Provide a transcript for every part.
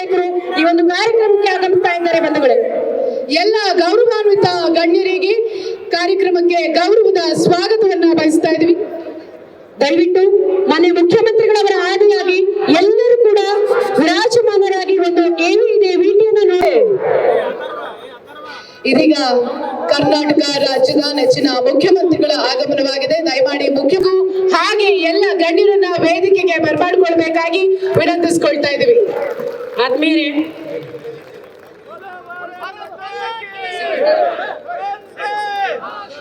ನಾಯಕರು, ಈ ಒಂದು ಕಾರ್ಯಕ್ರಮಕ್ಕೆ ಆಗಮಿಸ್ತಾ ಇದ್ದಾರೆ ಬಂಧುಗಳೇ? ಎಲ್ಲ ಗೌರವಾನ್ವಿತ ಗಣ್ಯರಿಗೆ ಕಾರ್ಯಕ್ರಮಕ್ಕೆ ಗೌರವದ ಸ್ವಾಗತವನ್ನ ಬಯಸ್ತಾ ಇದ್ವಿ. ದಯವಿಟ್ಟು ಮನೆ ಮುಖ್ಯಮಂತ್ರಿಗಳವರ ಆದಿಯಾಗಿ ಎಲ್ಲರೂ ಕೂಡ ವಿರಾಜಮಾನರಾಗಿ ಒಂದು ಏನು ಇದೆ ವಿಡಿಯೋ ನೋಡಿ. ಇದೀಗ ಕರ್ನಾಟಕ ರಾಜ್ಯದ ನೆಚ್ಚಿನ ಮುಖ್ಯಮಂತ್ರಿಗಳ ಆಗಮನವಾಗಿದೆ. ದಯಮಾಡಿ ಮುಖ್ಯಗೂ ಹಾಗೆ ಎಲ್ಲ ಗಣ್ಯರನ್ನ ವೇದಿಕೆಗೆ ಬರಮಾಡಿಕೊಳ್ಬೇಕಾಗಿ ವಿನಂತಿಸ್ಕೊಳ್ತಾ ಇದೀವಿ ಆದ್ಮೇಲೆ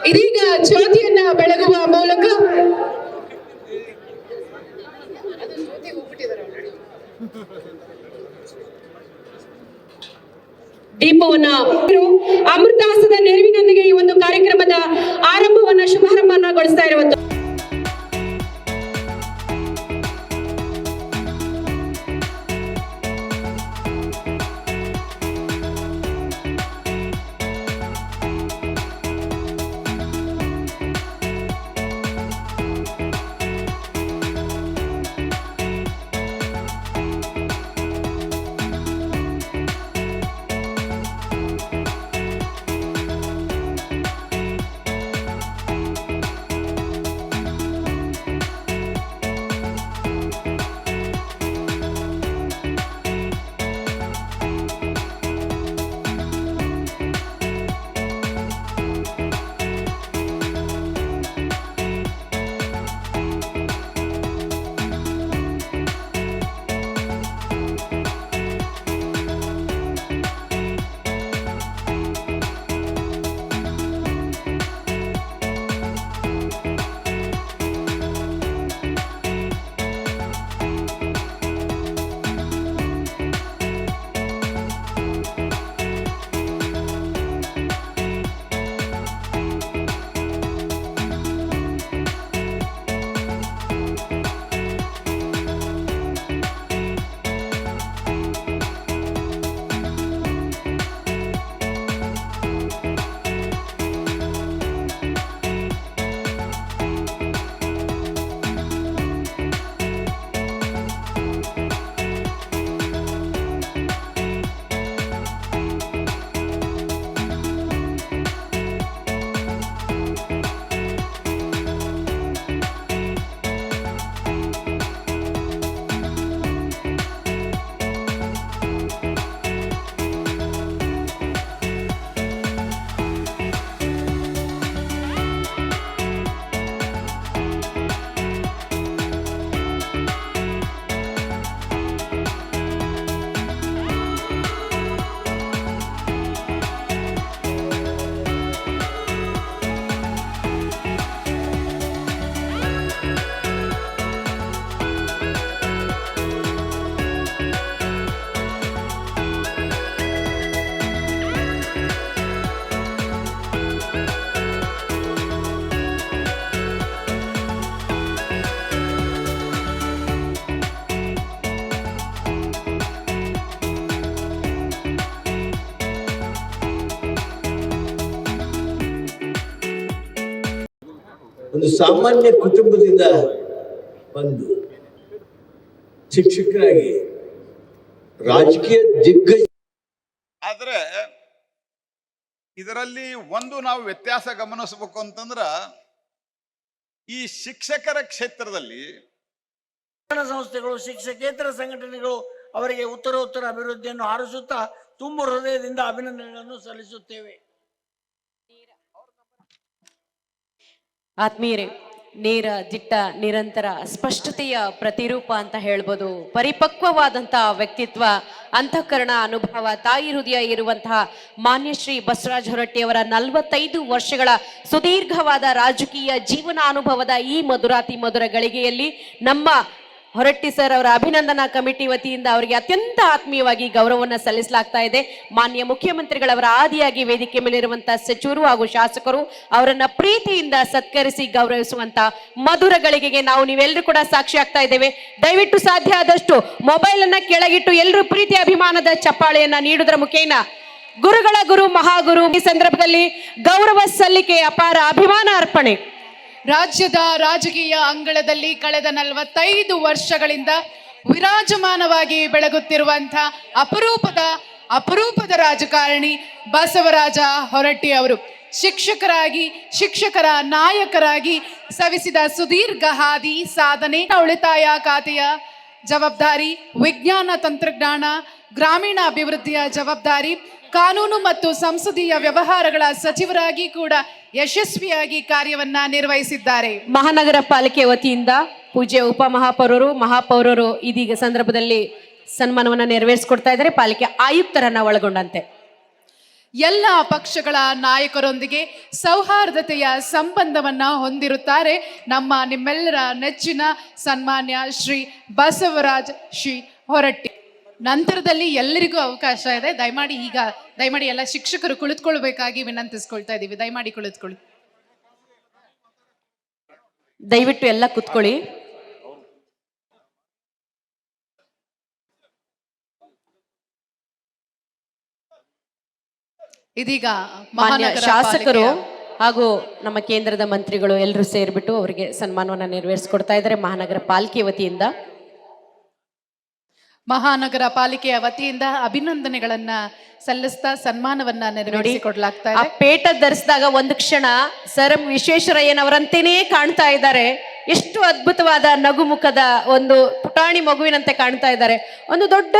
ಇದೀಗ ಜ್ಯೋತಿಯನ್ನ ಬೆಳಗುವ ಮೂಲಕ ದೀಪವನ್ನ ಅಮೃತಾಸದ ನೆರವಿನೊಂದಿಗೆ ಈ ಒಂದು ಒಂದು ಸಾಮಾನ್ಯ ಕುಟುಂಬದಿಂದ ಬಂದು ಶಿಕ್ಷಕರಾಗಿ ರಾಜಕೀಯ ದಿಗ್ಗಜ ಆದ್ರೆ ಇದರಲ್ಲಿ ಒಂದು ನಾವು ವ್ಯತ್ಯಾಸ ಗಮನಿಸಬೇಕು ಅಂತಂದ್ರ ಈ ಶಿಕ್ಷಕರ ಕ್ಷೇತ್ರದಲ್ಲಿ ಶಿಕ್ಷಣ ಸಂಸ್ಥೆಗಳು ಶಿಕ್ಷಕೇತರ ಸಂಘಟನೆಗಳು ಅವರಿಗೆ ಉತ್ತರೋತ್ತರ ಅಭಿವೃದ್ಧಿಯನ್ನು ಹಾರಿಸುತ್ತಾ ತುಂಬ ಹೃದಯದಿಂದ ಅಭಿನಂದನೆಗಳನ್ನು ಸಲ್ಲಿಸುತ್ತೇವೆ. ಆತ್ಮೀಯರೇ, ನೇರ, ದಿಟ್ಟ, ನಿರಂತರ, ಸ್ಪಷ್ಟತೆಯ ಪ್ರತಿರೂಪ ಅಂತ ಹೇಳ್ಬೋದು. ಪರಿಪಕ್ವವಾದಂತಹ ವ್ಯಕ್ತಿತ್ವ, ಅಂತಃಕರಣ ಅನುಭವ, ತಾಯಿ ಹೃದಯ ಇರುವಂತಹ ಮಾನ್ಯ ಶ್ರೀ ಬಸವರಾಜ ಹೊರಟ್ಟಿಯವರ ನಲವತ್ತೈದು ವರ್ಷಗಳ ಸುದೀರ್ಘವಾದ ರಾಜಕೀಯ ಜೀವನ ಅನುಭವದ ಈ ಮಧುರಾತಿ ಮಧುರ ಗಳಿಗೆಯಲ್ಲಿ ನಮ್ಮ ಹೊರಟ್ಟಿ ಸರ್ ಅವರ ಅಭಿನಂದನಾ ಕಮಿಟಿ ವತಿಯಿಂದ ಅವರಿಗೆ ಅತ್ಯಂತ ಆತ್ಮೀಯವಾಗಿ ಗೌರವವನ್ನು ಸಲ್ಲಿಸಲಾಗ್ತಾ ಇದೆ. ಮಾನ್ಯ ಮುಖ್ಯಮಂತ್ರಿಗಳವರ ಆದಿಯಾಗಿ ವೇದಿಕೆ ಮೇಲಿರುವಂತಹ ಸಚಿವರು ಹಾಗೂ ಶಾಸಕರು ಅವರನ್ನ ಪ್ರೀತಿಯಿಂದ ಸತ್ಕರಿಸಿ ಗೌರವಿಸುವಂತ ಮಧುರ ಗಳಿಗೆಗೆ ನಾವು ನೀವೆಲ್ಲರೂ ಕೂಡ ಸಾಕ್ಷಿ ಆಗ್ತಾ ಇದ್ದೇವೆ. ದಯವಿಟ್ಟು ಸಾಧ್ಯ ಆದಷ್ಟು ಮೊಬೈಲ್ ಅನ್ನ ಕೆಳಗಿಟ್ಟು ಎಲ್ಲರೂ ಪ್ರೀತಿ ಅಭಿಮಾನದ ಚಪ್ಪಾಳೆಯನ್ನ ನೀಡುವುದರ ಮುಖೇನ ಗುರುಗಳ ಗುರು ಮಹಾಗುರು ಈ ಸಂದರ್ಭದಲ್ಲಿ ಗೌರವ ಸಲ್ಲಿಕೆ ಅಪಾರ ಅಭಿಮಾನ ಅರ್ಪಣೆ. ರಾಜ್ಯದ ರಾಜಕೀಯ ಅಂಗಳದಲ್ಲಿ ಕಳೆದ ನಲವತ್ತೈದು ವರ್ಷಗಳಿಂದ ವಿರಾಜಮಾನವಾಗಿ ಬೆಳಗುತ್ತಿರುವಂತ ಅಪರೂಪದ ಅಪರೂಪದ ರಾಜಕಾರಣಿ ಬಸವರಾಜ ಹೊರಟ್ಟಿ ಅವರು. ಶಿಕ್ಷಕರಾಗಿ, ಶಿಕ್ಷಕರ ನಾಯಕರಾಗಿ ಸವಿಸಿದ ಸುದೀರ್ಘ ಹಾದಿ ಸಾಧನೆ. ಉಳಿತಾಯ ಖಾತೆಯ ಜವಾಬ್ದಾರಿ, ವಿಜ್ಞಾನ ತಂತ್ರಜ್ಞಾನ ಗ್ರಾಮೀಣ ಅಭಿವೃದ್ಧಿಯ ಜವಾಬ್ದಾರಿ ಕಾನೂನು ಮತ್ತು ಸಂಸದೀಯ ವ್ಯವಹಾರಗಳ ಸಚಿವರಾಗಿ ಕೂಡ ಯಶಸ್ವಿಯಾಗಿ ಕಾರ್ಯವನ್ನ ನಿರ್ವಹಿಸಿದ್ದಾರೆ. ಮಹಾನಗರ ಪಾಲಿಕೆ ವತಿಯಿಂದ ಪೂಜ್ಯ ಉಪಮಹಾಪೌರರು ಮಹಾಪೌರರು ಇದೀಗ ಸಂದರ್ಭದಲ್ಲಿ ಸನ್ಮಾನವನ್ನ ನೆರವೇರಿಸಿಕೊಡ್ತಾ ಇದ್ದಾರೆ. ಪಾಲಿಕೆ ಆಯುಕ್ತರನ್ನ ಒಳಗೊಂಡಂತೆ. ಎಲ್ಲ ಪಕ್ಷಗಳ ನಾಯಕರೊಂದಿಗೆ ಸೌಹಾರ್ದತೆಯ ಸಂಬಂಧವನ್ನ ಹೊಂದಿರುತ್ತಾರೆ ನಮ್ಮ ನಿಮ್ಮೆಲ್ಲರ ನೆಚ್ಚಿನ ಸನ್ಮಾನ್ಯ ಶ್ರೀ ಬಸವರಾಜ್ ಶ್ರೀ ಹೊರಟ್ಟಿ. ನಂತರದಲ್ಲಿ ಎಲ್ಲರಿಗೂ ಅವಕಾಶ ಇದೆ. ದಯಮಾಡಿ ಈಗ ದಯಮಾಡಿ ಎಲ್ಲ ಶಿಕ್ಷಕರು ಕುಳಿತುಕೊಳ್ಬೇಕಾಗಿ ವಿನಂತಿಸ್ಕೊಳ್ತಾ ಇದ್ದೀವಿ. ದಯಮಾಡಿ ಕುಳಿತುಕೊಳ್ಳಿ. ದಯವಿಟ್ಟು ಎಲ್ಲ ಕುತ್ಕೊಳ್ಳಿ. ಇದೀಗ ಶಾಸಕರು ಹಾಗೂ ನಮ್ಮ ಕೇಂದ್ರದ ಮಂತ್ರಿಗಳು ಎಲ್ಲರೂ ಸೇರಿಬಿಟ್ಟು ಅವರಿಗೆ ಸನ್ಮಾನವನ್ನ ನೆರವೇರಿಸಿಕೊಡ್ತಾ ಇದ್ದಾರೆ ಮಹಾನಗರ ಪಾಲಿಕೆ ವತಿಯಿಂದ. ಮಹಾನಗರ ಪಾಲಿಕೆಯ ವತಿಯಿಂದ ಅಭಿನಂದನೆಗಳನ್ನ ಸಲ್ಲಿಸ್ತಾ ಸನ್ಮಾನವನ್ನ ನೆರವೇರಿಸಿಕೊಡ್ಲಾಗ್ತಾ ಆ ಇದೆ. ಪೇಟ ಧರಿಸಿದಾಗ ಒಂದು ಕ್ಷಣ ಸರ್ ಎಂ ವಿಶ್ವೇಶ್ವರಯ್ಯನವರಂತೆಯೇ ಕಾಣ್ತಾ ಇದ್ದಾರೆ. ಎಷ್ಟು ಅದ್ಭುತವಾದ ನಗುಮುಖದ ಒಂದು ಪುಟಾಣಿ ಮಗುವಿನಂತೆ ಕಾಣ್ತಾ ಇದ್ದಾರೆ. ಒಂದು ದೊಡ್ಡ